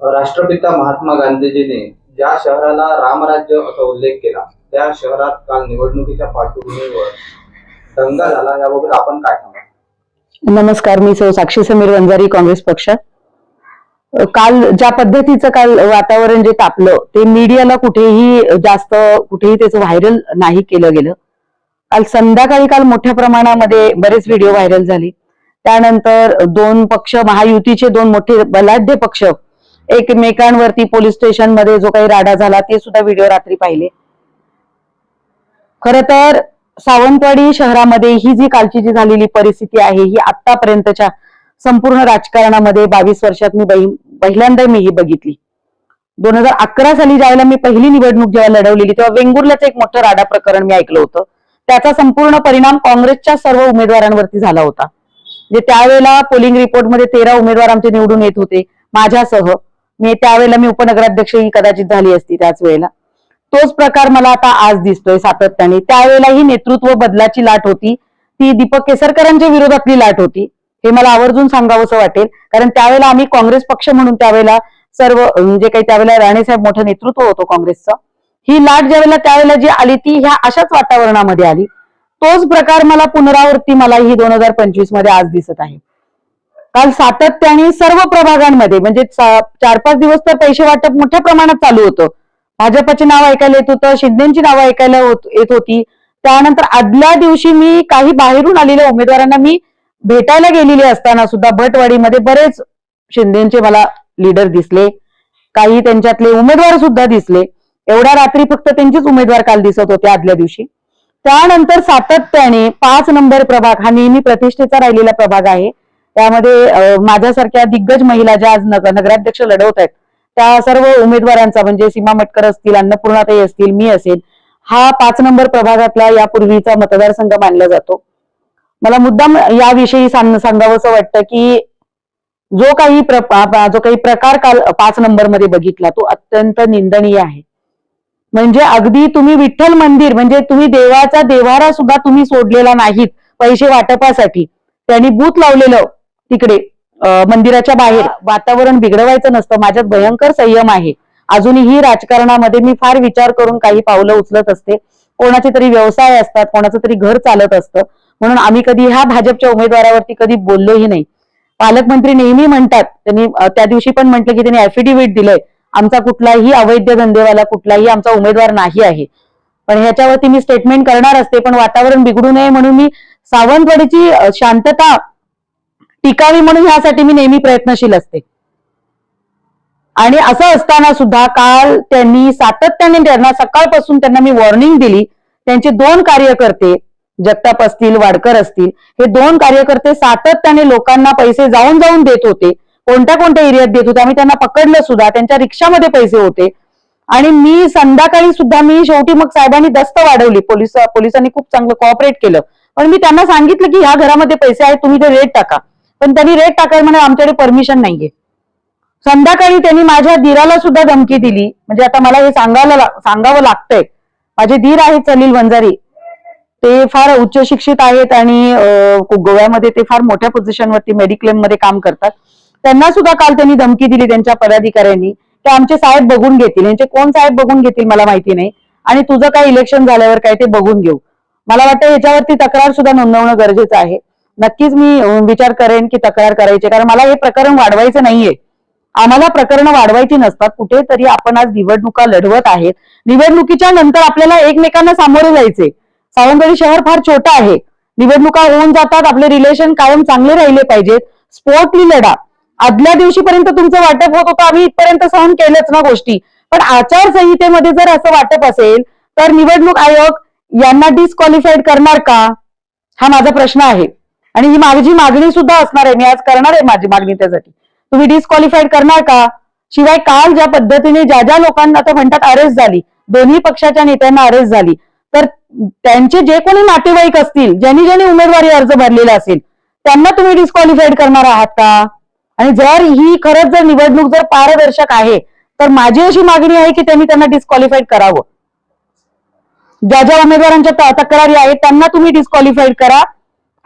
राष्ट्रपिता महात्मा गांधीजीने ज्या शहराला रामराज्य असा उल्लेख केला त्या शहरात काल निवडणुकीच्या पार्श्वभूमीवर दंगा झाला याबाबत आपण काय सांगा नमस्कार मी सौ साक्षी समीर वंजारी काँग्रेस पक्ष. काल ज्या पद्धतीचं काल वातावरण जे तापलं ते मीडियाला कुठेही जास्त कुठेही त्याचं व्हायरल नाही केलं गेलं. काल संध्याकाळी काल मोठ्या प्रमाणामध्ये बरेच व्हिडिओ व्हायरल झाले. त्यानंतर दोन पक्ष महायुतीचे दोन मोठे बलाढ्य पक्ष एकमेकांवरती पोलीस स्टेशनमध्ये जो काही राडा झाला ते सुद्धा व्हिडिओ रात्री पाहिले. खर तर सावंतवाडी शहरामध्ये ही जी कालची जी झालेली परिस्थिती आहे ही आतापर्यंतच्या संपूर्ण राजकारणामध्ये बावीस वर्षात मी पहिल्यांदा मी ही बघितली. दोन हजार अकरा साली ज्यावेळेला मी पहिली निवडणूक जेव्हा लढवलेली तेव्हा वेंगुर्ल्याचं एक मोठं राडा प्रकरण मी ऐकलं होतं. त्याचा संपूर्ण परिणाम काँग्रेसच्या सर्व उमेदवारांवरती झाला होता. म्हणजे त्यावेळेला पोलिंग रिपोर्टमध्ये तेरा उमेदवार आमचे निवडून येत होते माझ्यासह. मी त्यावेळेला मी उपनगराध्यक्षही कदाचित झाली असती त्याच वेळेला. तोच प्रकार मला आता आज दिसतोय सातत्याने. त्यावेळेला ही नेतृत्व बदलाची लाट होती. ती दीपक केसरकरांच्या विरोधातली लाट होती. हे मला आवर्जून सांगावंसं वाटेल. कारण त्यावेळेला आम्ही काँग्रेस पक्ष म्हणून त्यावेळेला सर्व म्हणजे काही त्यावेळेला राणेसाहेब मोठं नेतृत्व होतो काँग्रेसचं. ही लाट ज्यावेळेला त्यावेळेला जी आली ती ह्या अशाच वातावरणामध्ये आली. तोच प्रकार मला पुनरावृत्ती मला ही दोन हजार पंचवीसमध्ये आज दिसत आहे. काल सातत्याने सर्व प्रभागांमध्ये म्हणजे चार पाच दिवस तर पैसे वाटप मोठ्या प्रमाणात चालू होतं. भाजपचे नाव ऐकायला येत होतं शिंदेची नावं ऐकायला येत होती. त्यानंतर आदल्या दिवशी मी काही बाहेरून आलेल्या उमेदवारांना मी भेटायला गेलेली असताना सुद्धा भटवाडीमध्ये बरेच शिंदेचे मला लीडर दिसले. काही त्यांच्यातले उमेदवार सुद्धा दिसले. एवढ्या रात्री फक्त त्यांचेच उमेदवार काल दिसत होते आदल्या दिवशी. त्यानंतर सातत्याने पाच नंबर प्रभाग हा नेहमी प्रतिष्ठेचा राहिलेला प्रभाग आहे. त्यामध्ये माझ्यासारख्या दिग्गज महिला ज्या आज नग- नगराध्यक्ष लढवत आहेत त्या सर्व उमेदवारांचा म्हणजे सीमा मटकर असतील अन्नपूर्णाताई असतील मी असेल हा पाच नंबर प्रभागातला यापूर्वीचा मतदारसंघ मानला जातो. मला मुद्दाम याविषयी सांग सांगावंसं वाटतं की जो काही प्र, जो काही प्रकार काल पाच नंबरमध्ये बघितला तो अत्यंत निंदनीय आहे. म्हणजे अगदी तुम्ही विठ्ठल मंदिर म्हणजे तुम्ही देवाचा देवारा सुद्धा तुम्ही सोडलेला नाहीत पैसे वाटपासाठी. त्यांनी बूथ लावलेलं तिकडे मंदिराच्या बाहेर. वातावरण बिघडवायचं नसतं. माझ्यात भयंकर संयम आहे. अजूनही राजकारणामध्ये मी फार विचार करून काही पावलं उचलत असते. कोणाचे तरी व्यवसाय असतात कोणाचं तरी घर चालत असतं. म्हणून आम्ही कधी ह्या भाजपच्या उमेदवारावरती कधी बोललोही नाही. पालकमंत्री नेहमी म्हणतात त्यांनी त्या दिवशी पण म्हटलं की त्यांनी ऍफिडेव्हिट दिलंय. आमचा कुठलाही अवैध धंदेवाला कुठलाही आमचा उमेदवार नाही आहे. पण ह्याच्यावरती मी स्टेटमेंट करणार असते पण वातावरण बिघडू नये म्हणून मी सावंतवाडीची शांतता टिकावी म्हणून ह्यासाठी मी नेहमी प्रयत्नशील असते. आणि असं असताना सुद्धा काल त्यांनी सातत्याने त्यांना सकाळपासून त्यांना मी वॉर्निंग दिली. त्यांचे दोन कार्यकर्ते जगताप असतील वाडकर असतील हे दोन कार्यकर्ते सातत्याने लोकांना पैसे जाऊन जाऊन देत होते. कोणत्या कोणत्या एरियात देत होते? आम्ही त्यांना पकडलं सुद्धा. त्यांच्या रिक्षामध्ये पैसे होते. आणि मी संध्याकाळी सुद्धा मी शेवटी मग साहेबांनी दस्त वाढवली. पोलीस पोलिसांनी खूप चांगलं कॉपरेट केलं. पण मी त्यांना सांगितलं की ह्या घरामध्ये पैसे आहेत तुम्ही ते रेट टाका. पण त्यांनी रेट टाकायला म्हणे आमच्याकडे परमिशन नाहीये. संध्याकाळी त्यांनी माझ्या दीराला सुद्धा धमकी दिली. म्हणजे आता मला हे सांगायला सांगावं लागतंय. माझे दीर आहेत सलील वंजारी. ते फार उच्च शिक्षित आहेत आणि गोव्यामध्ये ते फार मोठ्या पोझिशनवरती मेडिक्लेममध्ये काम करतात. त्यांना सुद्धा काल त्यांनी धमकी दिली त्यांच्या पदाधिकाऱ्यांनी. की आमचे साहेब बघून घेतील. यांचे कोण साहेब बघून घेतील मला माहिती नाही. आणि तुझं काय इलेक्शन झाल्यावर काय ते बघून घेऊ. मला वाटतं याच्यावरती तक्रार सुद्धा नोंदवणं गरजेचं आहे. नक्कीच मी विचार करेन की तक्रार करायची कारण मला हे प्रकरण वाढवायचं नाहीये. आम्हाला प्रकरणं वाढवायची नसतात. कुठेतरी आपण आज निवडणुका लढवत आहेत. निवडणुकीच्या नंतर आपल्याला एकमेकांना सामोरे जायचे सावंतवाडी शहर फार छोटं आहे. निवडणुका होऊन जातात. आपले रिलेशन कायम चांगले राहिले पाहिजेत. स्पोर्टली लढा. आदल्या दिवशीपर्यंत तुमचं वाटप होत होतं. आम्ही इथपर्यंत सहन केलंच ना गोष्टी. पण आचारसंहितेमध्ये जर असं वाटप असेल तर निवडणूक आयोग यांना डिस्क्वालिफाईड करणार का? हा माझा प्रश्न आहे. आणि ही माझी मागणी सुद्धा असणार आहे. मी आज करणार आहे माझी मागणी त्यासाठी. तुम्ही डिस्क्वालिफाईड करणार का? शिवाय काल ज्या पद्धतीने ज्या ज्या लोकांना आता म्हणतात अरेस्ट झाली दोन्ही पक्षाच्या नेत्यांना अरेस्ट झाली तर त्यांचे जे कोणी नातेवाईक असतील ज्यांनी ज्यांनी उमेदवारी अर्ज भरलेला असेल त्यांना तुम्ही डिस्क्वालिफाईड करणार आहात का? आणि जर ही खरंच जर निवडणूक जर पारदर्शक आहे तर माझी अशी मागणी आहे की त्यांनी त्यांना डिस्क्वालिफाईड करावं. ज्या ज्या उमेदवारांच्या तक्रारी आहेत त्यांना तुम्ही डिस्क्वालिफाईड करा.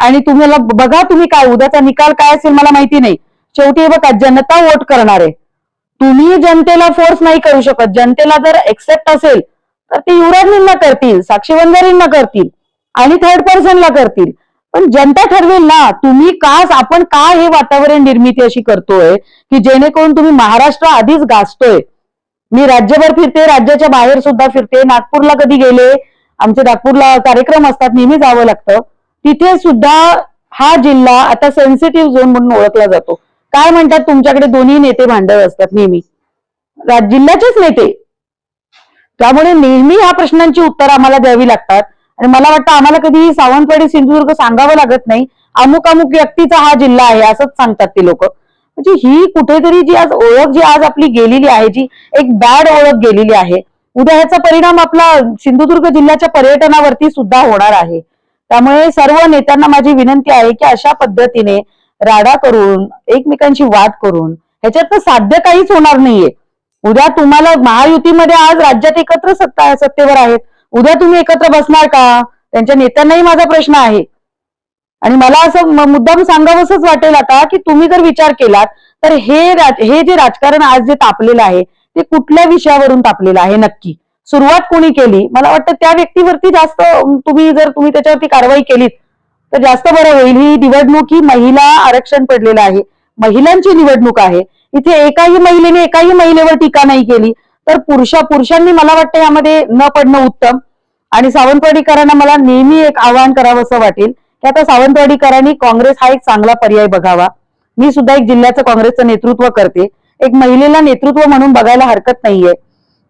आणि तुम्हाला बघा तुम्ही काय उद्याचा निकाल काय असेल मला माहिती नाही. शेवटी बघा जनता वोट करणार. आहे तुम्ही जनतेला फोर्स नाही करू शकत. जनतेला जर एक्सेप्ट असेल तर ते युवराजनींना करतील साक्षी वंजारींना करतील आणि थर्ड पर्सनला करतील. पण जनता ठरवेल ना तुम्ही का आपण का हे वातावरण निर्मिती अशी करतोय की जेणेकरून तुम्ही महाराष्ट्र आधीच गाजतोय? मी राज्यभर फिरते राज्याच्या बाहेर सुद्धा फिरते. नागपूरला कधी गेले? आमचे नागपूरला कार्यक्रम असतात नेहमी जावं लागतं. तिथे सुद्धा हा जिल्हा आता सेन्सिटिव्ह झोन म्हणून ओळखला जातो. काय म्हणतात तुमच्याकडे दोन्ही नेते भांडत असतात नेहमी? जिल्ह्याचेच नेते. त्यामुळे नेहमी ह्या प्रश्नांची उत्तर आम्हाला द्यावी लागतात. आणि मला वाटतं आम्हाला कधी सावंतवाडी सिंधुदुर्ग सांगावं लागत नाही. अमुक अमुक व्यक्तीचा हा जिल्हा आहे असंच सांगतात ते लोक. म्हणजे ही कुठेतरी जी आज ओळख जी आज आपली गेलेली आहे जी एक बॅड ओळख गेलेली आहे उद्या ह्याचा परिणाम आपला सिंधुदुर्ग जिल्ह्याच्या पर्यटनावरती सुद्धा होणार आहे. त्यामुळे सर्व नेत्यांना माझी विनंती आहे की अशा पद्धतीने राडा करून एकमेकांशी वाद करून ह्याच्यात साध्य काहीच होणार नाहीये. उद्या तुम्हाला महायुतीमध्ये आज राज्यात एकत्र सत्ता सत्तेवर आहेत. उद्या तुम्ही एकत्र बसणार का? त्यांच्या नेत्यांनाही माझा प्रश्न आहे. आणि मला असं मुद्दाम सांगावंसच वाटेल आता की तुम्ही जर विचार केलात तर हे राज- हे जे राजकारण आज जे तापलेलं आहे ते कुठल्या विषयावरून तापलेलं आहे नक्की? सुरुवात कोणी केली? मला वाटतं त्या व्यक्तीवरती जास्त तुम्ही जर तुम्ही त्याच्यावरती कारवाई केलीत तर जास्त बरं होईल. ही निवडणूक ही महिला आरक्षण पडलेलं आहे. महिलांची निवडणूक आहे. इथे एकाही महिलेने एकाही महिलेवर टीका नाही केली. तर पुरुषा पुरुषांनी मला वाटतं यामध्ये न पडणं उत्तम. आणि सावंतवाडीकरांना मला नेहमी एक आवाहन करावं असं वाटेल की आता सावंतवाडीकरांनी काँग्रेस हा एक चांगला पर्याय बघावा. मी सुद्धा एक जिल्ह्याचं काँग्रेसचं नेतृत्व करते. एक महिलेला नेतृत्व म्हणून बघायला हरकत नाहीये.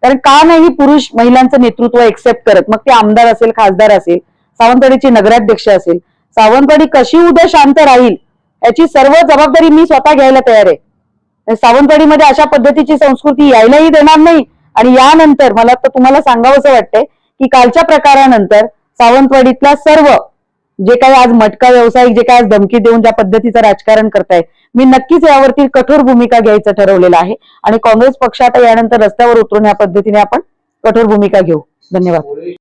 कारण का नाही पुरुष महिलांचं नेतृत्व एक्सेप्ट करत? मग ते आमदार असेल खासदार असेल सावंतवाडीचे नगराध्यक्ष असेल सावंतवाडी कशी उद्या शांत राहील याची सर्व जबाबदारी मी स्वतः घ्यायला तयार आहे. सावंतवाडीमध्ये अशा पद्धतीची संस्कृती यायलाही देणार नाही. आणि यानंतर मला तर तुम्हाला सांगावंसं वाटतंय की कालच्या प्रकारानंतर सावंतवाडीतल्या सर्व जे काही आज मटका व्यावसायिक जे काही आज धमकी देऊन ज्या पद्धतीचं राजकारण करतायत मी नक्कीच यावरती कठोर भूमिका घ्यायचं ठरवलेलं आहे. आणि काँग्रेस पक्ष आता यानंतर रस्त्यावर उतरून या पद्धतीने आपण कठोर भूमिका घेऊ. धन्यवाद.